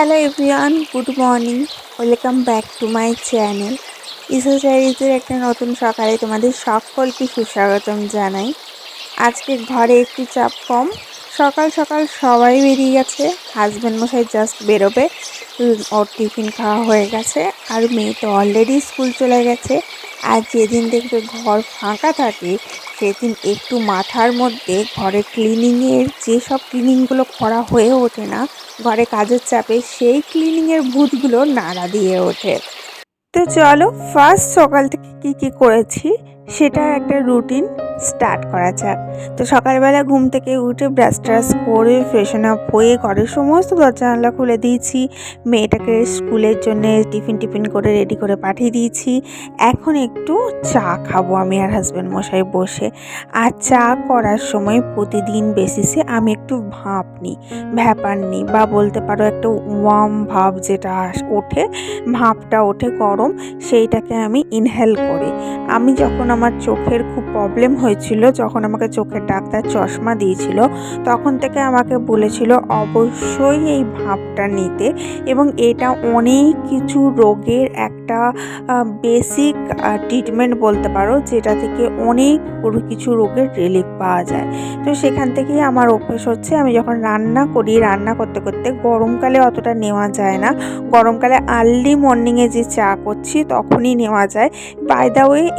Hello everyone good morning welcome back to my channel ইসো একটা নতুন সকালে তোমাদের সকলকে সুস্বাগতম জানাই। আজকে ঘরে একটু চাপ কম। সকাল সকাল সবাই বেরিয়ে গেছে। হাজব্যান্ড মশাই জাস্ট বেরোবে। ওর টিফিন খাওয়া হয়ে গেছে। আর মেয়ে তো অলরেডি স্কুল চলে গেছে। আর যেদিন দেখবে ঘর ফাঁকা থাকে সেদিন একটু মাথার মধ্যে ঘরে ক্লিনিংয়ের যেসব ক্লিনিংগুলো করা হয়ে ওঠে না, ঘরে কাজের চাপে সেই ক্লিনিংয়ের ভূতগুলো নাড়া দিয়ে ওঠে। তো চলো ফার্স্ট সকাল থেকে কী কী করেছি সেটার একটা রুটিন স্টার্ট করা যাক। তো সকালবেলা ঘুম থেকে উঠে ব্রাশ ট্রাশ করে ফ্রেশন আপ হয়ে ঘরের সমস্ত দরজা জানলা খুলে দিয়েছি। মেয়েটাকে স্কুলের জন্য টিফিন টিফিন করে রেডি করে পাঠিয়ে দিয়েছি। এখন একটু চা খাব আমি আর হাজব্যান্ড মশাই বসে। আর চা করার সময় প্রতিদিন বেসিসে আমি একটু ভাপ নিই, ভ্যাপার নিই বা বলতে পারো একটা ওয়ার্ম ভাব যেটা ওঠে ভাপটা ওঠে গরম, সেইটাকে আমি ইনহেল করি। আমি যখন আমার চোখের খুব প্রবলেম হয়েছিল যখন আমাকে চোখের ডাক্তার চশমা দিয়েছিল। তখন থেকে আমাকে বলেছিল অবশ্যই এই ভাবটা নিতে এবং এটা অনেক কিছু রোগের একটা বেসিক ট্রিটমেন্ট বলতে পারো যেটা থেকে অনেক কিছু রোগের রিলিফ পাওয়া যায়। তো সেখান থেকেই আমার অভ্যেস হচ্ছে আমি যখন রান্না করি, রান্না করতে করতে গরমকালে অতটা নেওয়া যায় না। গরমকালে আর্লি মর্নিংয়ে যে চা করছি তখনই নেওয়া যায়। বাই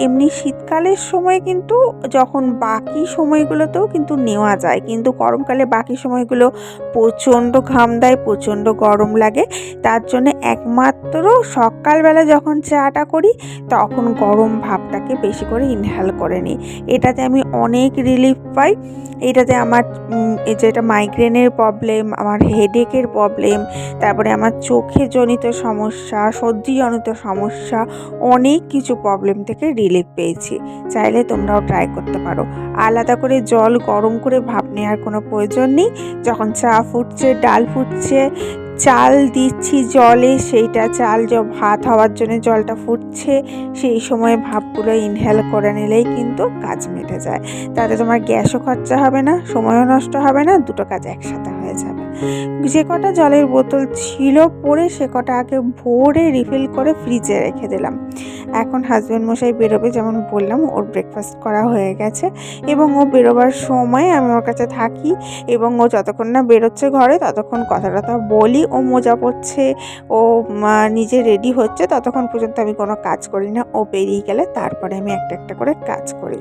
এমনি শীতকালের সময় কিন্তু যখন বাকি সময়গুলোতেও কিন্তু নেওয়া যায়, কিন্তু গরমকালে বাকি সময়গুলো প্রচণ্ড ঘাম দেয়, প্রচণ্ড গরম লাগে। তার জন্য একমাত্র সকালবেলা যখন চাটা করি, তখন গরম ভাবটাকে বেশি করে ইনহেল করে নিই। এটাতে আমি অনেক রিলিফ পাই। এটাতে আমার যেটা মাইগ্রেনের প্রবলেম আমার হেডেকের প্রবলেম তারপরে আমার চোখে জনিত সমস্যা, সর্দিজনিত সমস্যা, অনেক কিছু প্রবলেম থেকে রিলিফ পেয়েছি। চাইলে তোমরাও ট্রাই করতে পারো। আলাদা করে জল গরম করে ভাপ নেওয়ার কোনো প্রয়োজন নেই। যখন চা ফুটছে, ডাল ফুটছে, চাল দিচ্ছি জলে, সেইটা চাল ভাত হওয়ার জন্য জলটা ফুটছে, সেই সময় ভাপগুলো ইনহেল করে নিলেই কিন্তু কাজ মিটে যায়। তাতে তোমার গ্যাসও খরচা হবে না, সময়ও নষ্ট হবে না, দুটো কাজ একসাথে হয়ে যাবে। যে কটা জলের বোতল ছিল পরে সে কটা আগে ভোরে রিফিল করে ফ্রিজে রেখে দিলাম। এখন হাজব্যান্ড মশাই বেরোবে যেমন বললাম, ওর ব্রেকফাস্ট করা হয়ে গেছে এবং ও বেরোবার সময় আমি ওর কাছে থাকি এবং ও যতক্ষণ না বেরোচ্ছে ঘরে ততক্ষণ কথা টথা বলি, ও মজা পড়ছে ও নিজে রেডি হচ্ছে, ততক্ষণ পর্যন্ত আমি কোনো কাজ করি না, ও বেরিয়ে গেলে তারপরে আমি একটা একটা করে কাজ করি।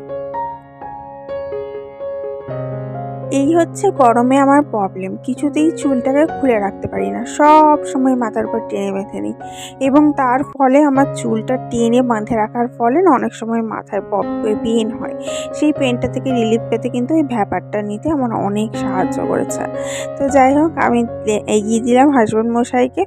এই হচ্ছে গরমে আমার প্রবলেম কিছুতেই চুলটাকে খুলে রাখতে পারি না। সব সময় মাথার উপর টেনে বেঁধে নিই। এবং তার ফলে আমার চুলটা টেনে বাঁধে রাখার ফলে না অনেক সময় মাথায় পেন হয়। সেই পেনটা থেকে রিলিফ পেতে কিন্তু এই ব্যাপারটা নিতে আমার অনেক সাহায্য করেছে। তো যাই হোক, আমি এগিয়ে দিলাম হাজব্যান্ড মশাইকে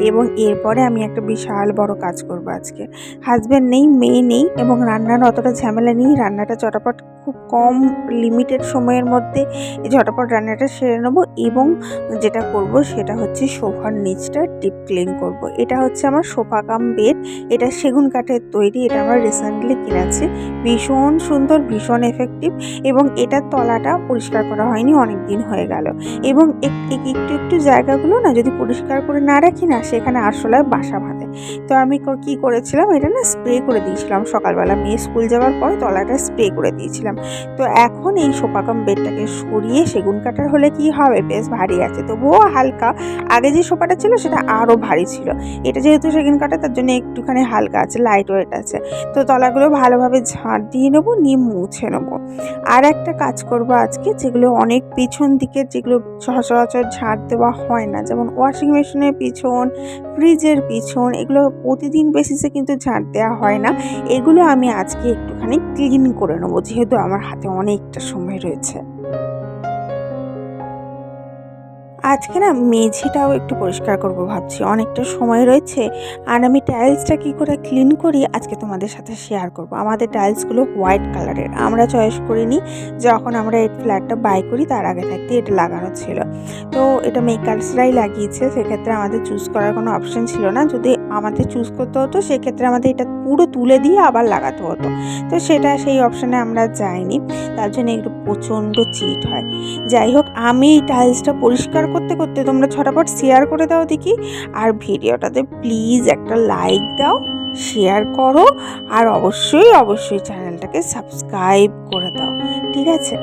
এবং এরপরে আমি একটা বিশাল বড় কাজ করব আজকে। হাজব্যান্ড নেই, মেয়ে নেই এবং রান্নার অতটা ঝামেলা নেই। রান্নাটা চটাপট খুব কম লিমিটেড সময়ের মধ্যে ঝটাপট রান্নাটা সেরে নেব এবং যেটা করব সেটা হচ্ছে সোফার নিচটা ডিপ ক্লিন করব। এটা হচ্ছে আমার সোফা কাম বেড এটা সেগুন কাঠের তৈরি, এটা আমার রিসেন্টলি কিনেছি। ভীষণ সুন্দর, ভীষণ এফেক্টিভ এবং এটার তলাটা পরিষ্কার করা হয়নি অনেক দিন হয়ে গেল। এবং এক- এক- একটু একটু জায়গাগুলো না যদি পরিষ্কার করে না রাখি না, সেখানে আসলে বাসা বাঁধে। তো আমি ক- করেছিলাম? এটা না স্প্রে করে দিয়েছিলাম সকালবেলা। মেয়ে স্কুল যাওয়ার পরে তলাটা স্প্রে করে দিয়েছিলাম। তো এখন এই সোফাকাম বেডটাকে সরিয়ে সেগুন কাটার হলে কি হবে? বেশ ভারী আছে। তবুও হালকা। আগে যে সোফাটা ছিল সেটা আরও ভারী ছিল। এটা যেহেতু সেগুন কাটা, তার জন্য একটুখানি হালকা আছে লাইট ওয়েট আছে। তো তলাগুলো ভালোভাবে ঝাঁট দিয়ে নেব, নিয়ে মুছে নেব। আর একটা কাজ করব আজকে, যেগুলো অনেক পিছন দিকে, যেগুলো সচরাচর ঝাঁট দেওয়া হয় না। যেমন ওয়াশিং মেশিনের পিছন ফ্রিজের পিছন এগুলো প্রতিদিন বেসিসে কিন্তু ঝাঁট দেওয়া হয় না। এগুলো আমি আজকে একটুখানি ক্লিন করে নেব, যেহেতু আমার হাতে অনেকটা সময় রয়েছে। আজকে না মেঝেটাও একটু পরিষ্কার করব ভাবছি। অনেকটা সময় রয়েছে আর আমি টাইলসটা কী করে ক্লিন করি আজকে তোমাদের সাথে শেয়ার করব। আমাদের টাইলসগুলো হোয়াইট কালারের আমরা চয়েস করিনি, যখন আমরা এই ফ্ল্যাটটা বাই করি তার আগে থাকতে এটা লাগানো ছিল। তো এটা মেকার্সরাই লাগিয়েছে, সেক্ষেত্রে আমাদের চুজ করার কোনো অপশন ছিল না। যদি আমাদের চুজ করতে হতো, সেক্ষেত্রে আমাদের এটা পুরো তুলে দিয়ে আবার লাগাতে হতো। তো সেটা সেই অপশানে আমরা যাইনি। তার জন্য একটু প্রচণ্ড চিট হয়। যাই হোক, আমি এই টাইলসটা পরিষ্কার করতে করতে তোমরা ছটাপট শেয়ার করে দাও দেখি। আর ভিডিওটাতে প্লিজ একটা লাইক দাও। শেয়ার করো আর অবশ্যই অবশ্যই চ্যানেলটাকে সাবস্ক্রাইব করে দাও, ঠিক আছে?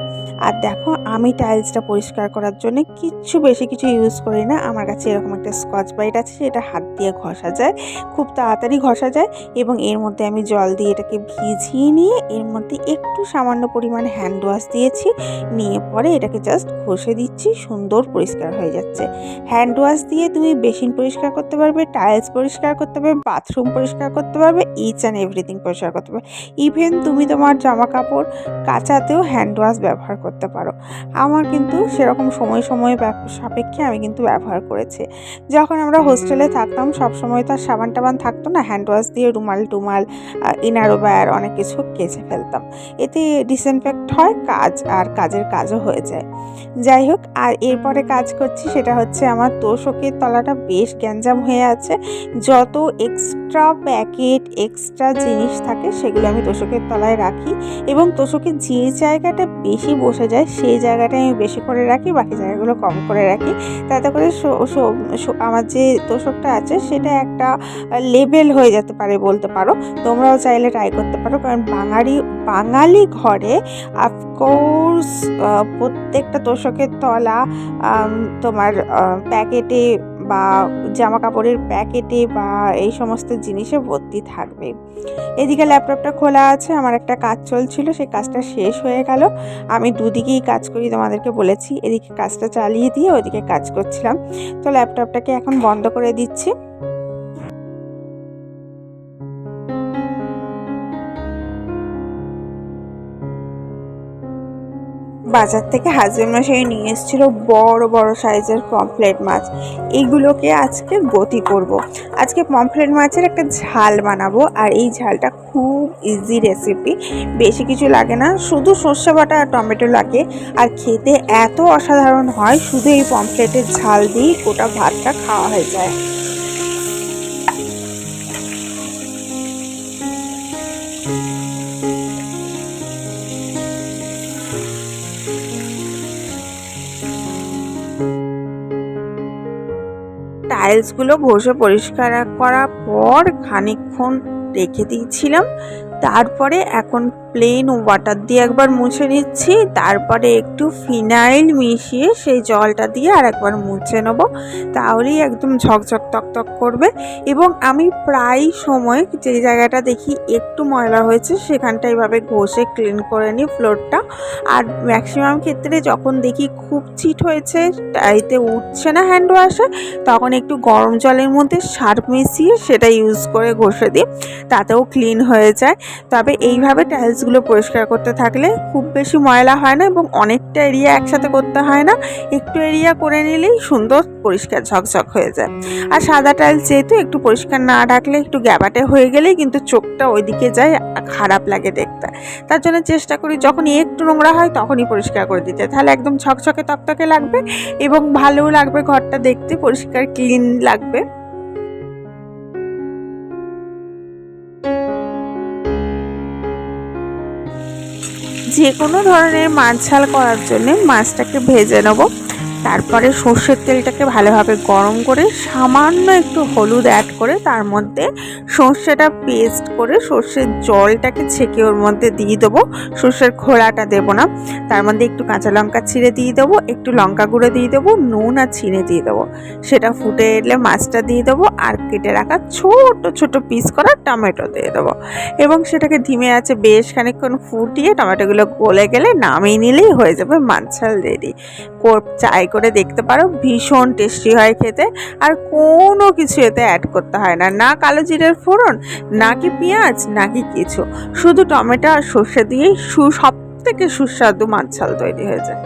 আর দেখো, আমি টাইলসটা পরিষ্কার করার জন্য কিচ্ছু বেশি কিছু ইউজ করি না। আমার কাছে এরকম একটা স্কচ ব্রাইট আছে, সেটা হাত দিয়ে ঘষা যায়, খুব তাড়াতাড়ি ঘষা যায় এবং এর মধ্যে আমি জল দিয়ে এটাকে ভিজিয়ে নিয়ে, এর মধ্যে একটু সামান্য পরিমাণ হ্যান্ড ওয়াশ দিয়েছি, নিয়ে পরে এটাকে জাস্ট ঘষে দিচ্ছি, সুন্দর পরিষ্কার হয়ে যাচ্ছে। হ্যান্ড ওয়াশ দিয়ে তুমি বেসিন পরিষ্কার করতে পারবে টাইলস পরিষ্কার করতে পারবে বাথরুম পরিষ্কার করতে পারবে ইচ অ্যান্ড এভরিথিং পরিষ্কার করতে পারবে। ইভেন তুমি তোমার জামা কাপড় কাচাতেও হ্যান্ড ওয়াশ ব্যবহার করতে পারো। আমার কিন্তু সেরকম সময় সময় সাপেক্ষে আমি কিন্তু ব্যবহার করেছি। যখন আমরা হোস্টেলে থাকতাম, সব সময় তো আর সাবান টাবান থাকতো না হ্যান্ড ওয়াশ দিয়ে রুমাল টুমাল ইনারো ব্যার অনেক কিছু কেচে ফেলতাম। এতে ডিসইনফেক্ট হয়, কাজ আর কাজের কাজও হয়ে যায়। যাই হোক, আর এরপরে কাজ করছি, সেটা হচ্ছে আমার তোষকের তলাটা বেশ গ্যাঞ্জাম হয়ে আছে। যত এক্সট্রা প্যাকেট এক্সট্রা জিনিস থাকে, সেগুলো আমি তোষকের তলায় রাখি এবং তোষকের যে জায়গাটা বেশি বসে যায়, সেই জায়গাটা আমি বেশি করে রাখি, বাকি জায়গাগুলো কম করে রাখি। তাতে করে আমার যে তোষকটা আছে, সেটা একটা লেবেল হয়ে যেতে পারে বলতে পারো। তোমরাও চাইলে ট্রাই করতে পারো, কারণ বাঙালি বাঙালি ঘরে অফকোর্স প্রত্যেকটা তোষকের তলা তোমার প্যাকেটে বা জামা কাপড়ের প্যাকেটে বা এই সমস্ত জিনিসে ভর্তি থাকবে। এদিকে ল্যাপটপটা খোলা আছে, আমার একটা কাজ চলছিল, সেই কাজটা শেষ হয়ে গেল। আমি দুদিকেই কাজ করি তোমাদেরকে বলেছি, এদিকে কাজটা চালিয়ে দিয়ে ওদিকে কাজ করছিলাম। তো ল্যাপটপটাকে এখন বন্ধ করে দিচ্ছি। বাজার থেকে হাজবেন্ড মশাই নিয়ে এসেছিল বড় বড় সাইজের পমফ্লেট মাছ। এইগুলোকে আজকে গতি করব। আজকে পমফ্লেট মাছের একটা ঝাল বানাবো আর এই ঝালটা খুব ইজি রেসিপি বেশি কিছু লাগে না, শুধু সর্ষে বাটা আর টমেটো লাগে। আর খেতে এত অসাধারণ হয়, শুধু এই পমফ্লেটের ঝাল দিয়েই গোটা ভাতটা খাওয়া হয়ে যায়। টাইলসগুলো ঘষে পরিষ্কার করার পর খানিকক্ষণ রেখে দিয়েছিলাম। তারপরে এখন প্লেন ওয়াটার দিয়ে একবার মুছে নিচ্ছি, তারপরে একটু ফিনাইল মিশিয়ে সেই জলটা দিয়ে আর একবার মুছে নেব। তাহলেই একদম ঝকঝক তকতক করবে এবং আমি প্রায় সময় যে জায়গাটা দেখি একটু ময়লা হয়েছে, সেখানটা এইভাবে ঘষে ক্লিন করে নিই ফ্লোরটা আর ম্যাক্সিমাম ক্ষেত্রে যখন দেখি খুব চিট হয়েছে এতে উঠছে না হ্যান্ড ওয়াশে তখন একটু গরম জলের মধ্যে সার্ফ মিশিয়ে সেটা ইউজ করে ঘষে দিই, তাতেও ক্লিন হয়ে যায়। তবে এইভাবে টাইলসগুলো পরিষ্কার করতে থাকলে খুব বেশি ময়লা হয় না এবং অনেকটা এরিয়া একসাথে করতে হয় না। একটু এরিয়া করে নিলেই সুন্দর পরিষ্কার ঝকঝক হয়ে যায়। আর সাদা টাইলস যেহেতু একটু পরিষ্কার না রাখলে একটু গ্যাবাটে হয়ে গেলেই কিন্তু চোখটা ওইদিকে যায়, খারাপ লাগে দেখতে। তার জন্য চেষ্টা করি যখনই একটু নোংরা হয় তখনই পরিষ্কার করে দিতে। তাহলে একদম ছকছকে তকতকে লাগবে এবং ভালোও লাগবে ঘরটা দেখতে, পরিষ্কার, ক্লিন লাগবে। যে কোনো ধরনের মাছ ঝাল করার জন্য মাছটাকে ভেজে নেব। তারপরে সর্ষের তেলটাকে ভালোভাবে গরম করে সামান্য একটু হলুদ অ্যাড করে তার মধ্যে সর্ষেটা পেস্ট করে সর্ষের জলটাকে ছেঁকে ওর মধ্যে দিয়ে দেবো। সর্ষের খোলাটা দেবো না। তার মধ্যে একটু কাঁচা লঙ্কা ছিঁড়ে দিয়ে দেবো, একটু লঙ্কা গুঁড়ো দিয়ে দেবো, নুন আর ছিঁড়ে দিয়ে দেবো। সেটা ফুটে এলে মাছটা দিয়ে দেবো আর কেটে রাখা ছোট ছোট পিস করা টমেটো দিয়ে দেবো। এবং সেটাকে ধিমে আছে বেশ খানিকক্ষণ ফুটিয়ে টমেটোগুলো গলে গেলে নামিয়ে নিলেই হয়ে যাবে মাছ ঝাল রেডি। চাই করে দেখতে পারো, ভীষণ টেস্টি হয় খেতে। আর কোনো কিছু এতে অ্যাড করতে হয় না না কালো জিরের ফোড়ন নাকি পেঁয়াজ নাকি কিছু। শুধু টমেটো আর সর্ষে দিয়েই সু সব থেকে সুস্বাদু মাছ ঝাল তৈরি হয়ে যায়।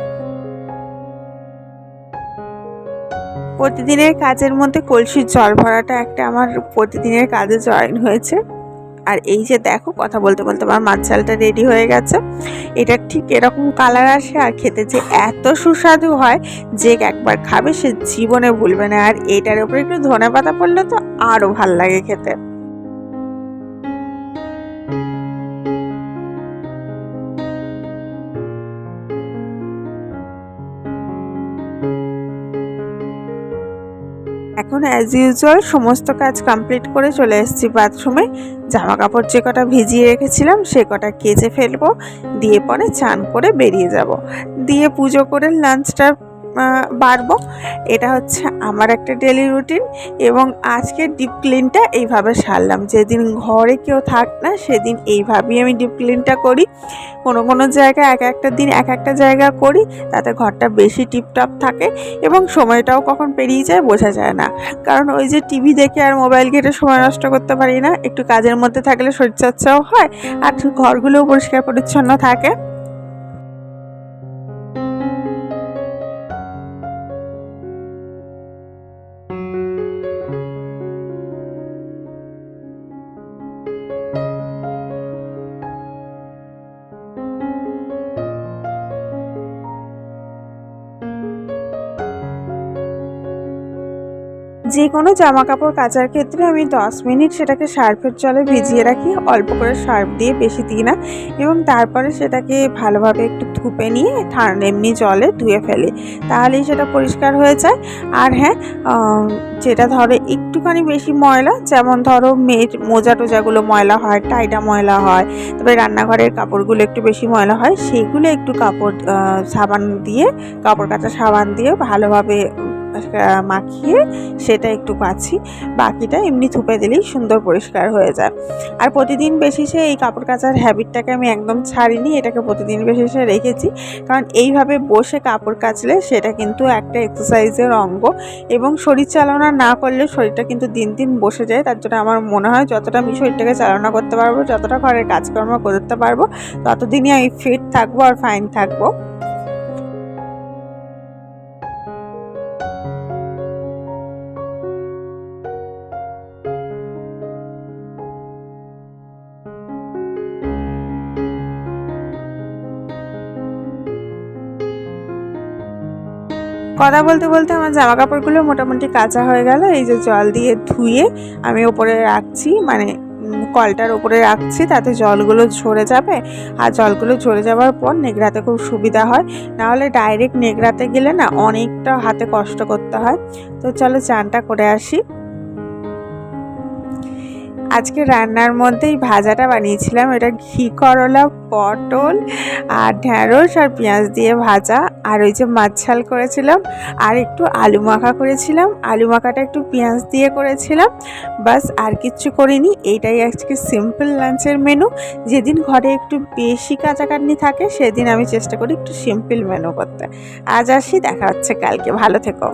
প্রতিদিনের কাজের মধ্যে কলসির জল ভরাটা একটা আমার প্রতিদিনের কাজে জয়েন হয়েছে। আর এই যে দেখো, কথা বলতে বলতে আমার মাছ চালটা রেডি হয়ে গেছে। এটা ঠিক এরকম কালার আসে আর খেতে যে এত সুস্বাদু হয় যে একবার খাবে সে জীবনে ভুলবে না। আর এটার উপরে একটু ধনে পাতা পড়লে তো আরও ভালো লাগে খেতে। অ্যাজ ইউজুয়াল সমস্ত কাজ কমপ্লিট করে চলে এসেছি বাথরুমে জামা কাপড় যে কটা ভিজিয়ে রেখেছিলাম, সে কটা কেচে ফেলব, দিয়ে পরে চান করে বেরিয়ে যাব। দিয়ে পুজো করে লাঞ্চটা বাড়বো। এটা হচ্ছে আমার একটা ডেলি রুটিন এবং আজকে ডিপ ক্লিনটা এইভাবে সারলাম। যেদিন ঘরে কেউ থাক না, সেদিন এইভাবেই আমি ডিপ ক্লিনটা করি। কোনো কোনো জায়গায় এক একটা দিন এক একটা জায়গা করি, তাতে ঘরটা বেশি টিপটপ থাকে এবং সময়টাও কখন পেরিয়ে যায় বোঝা যায় না। কারণ ওই যে টিভি দেখে আর মোবাইল ঘেটে সময় নষ্ট করতে পারি না। একটু কাজের মধ্যে থাকলে শরীরচর্চাও হয়, আর ঘরগুলোও পরিষ্কার পরিচ্ছন্ন থাকে। যে কোনো জামা কাপড় কাচার ক্ষেত্রে আমি দশ মিনিট সেটাকে সার্ফের জলে ভিজিয়ে রাখি, অল্প করে সার্ফ দিয়ে বেশি দিই না। এবং তারপরে সেটাকে ভালোভাবে একটু ধুপে নিয়ে এমনি জলে ধুয়ে ফেলে, তাহলেই সেটা পরিষ্কার হয়ে যায়। আর হ্যাঁ যেটা ধরো একটুখানি বেশি ময়লা, যেমন ধরো মেয়ের মোজা টোজাগুলো ময়লা হয় টাইটা ময়লা হয় তবে রান্নাঘরের কাপড়গুলো একটু বেশি ময়লা হয়, সেগুলো একটু কাপড় সাবান দিয়ে, কাপড় কাচা সাবান দিয়ে ভালোভাবে মাখিয়ে সেটা একটু কাছি বাকিটা এমনি থুপে দিলেই সুন্দর পরিষ্কার হয়ে যায়। আর প্রতিদিন বেশিসে এই কাপড় কাচার হ্যাবিটটাকে আমি একদম ছাড়িনি, এটাকে প্রতিদিন বেশিসে রেখেছি। কারণ এইভাবে বসে কাপড় কাচলে সেটা কিন্তু একটা এক্সারসাইজের অঙ্গ। এবং শরীর চালনা না করলে শরীরটা কিন্তু দিন দিন বসে যায়। তার জন্য আমার মনে হয় যতটা আমি শরীরটাকে চালনা করতে পারব, যতটা ঘরের কাজকর্ম করতে পারব, ততদিনই আমি ফিট থাকব আর ফাইন থাকব। কথা বলতে বলতে আমার জামা কাপড়গুলো মোটামুটি কাঁচা হয়ে গেল। এই যে জল দিয়ে ধুয়ে আমি ওপরে রাখছি মানে কলটার ওপরে রাখছি, তাতে জলগুলো ঝরে যাবে। আর জলগুলো ঝরে যাওয়ার পর নেগড়াতে খুব সুবিধা হয়। নাহলে ডাইরেক্ট নেগড়াতে গেলে না অনেকটা হাতে কষ্ট করতে হয়। তো চলো চানটা করে আসি। আজকে রান্নার মধ্যেই ভাজাটা বানিয়েছিলাম। এটা ঘি, করলা, পটল আর ঢ্যাঁড়স আর পেঁয়াজ দিয়ে ভাজা। আর ওই যে মাছ ঝাল করেছিলাম আর একটু আলু মাখা করেছিলাম। আলু মাখাটা একটু পেঁয়াজ দিয়ে করেছিলাম। বাস আর কিচ্ছু করিনি। এইটাই আজকে সিম্পল লাঞ্চের মেনু যেদিন ঘরে একটু বেশি কাটাকাটনি থাকে, সেদিন আমি চেষ্টা করি একটু সিম্পল মেনু করতে। আজ আসি, দেখা হচ্ছে কালকে। ভালো থেকো।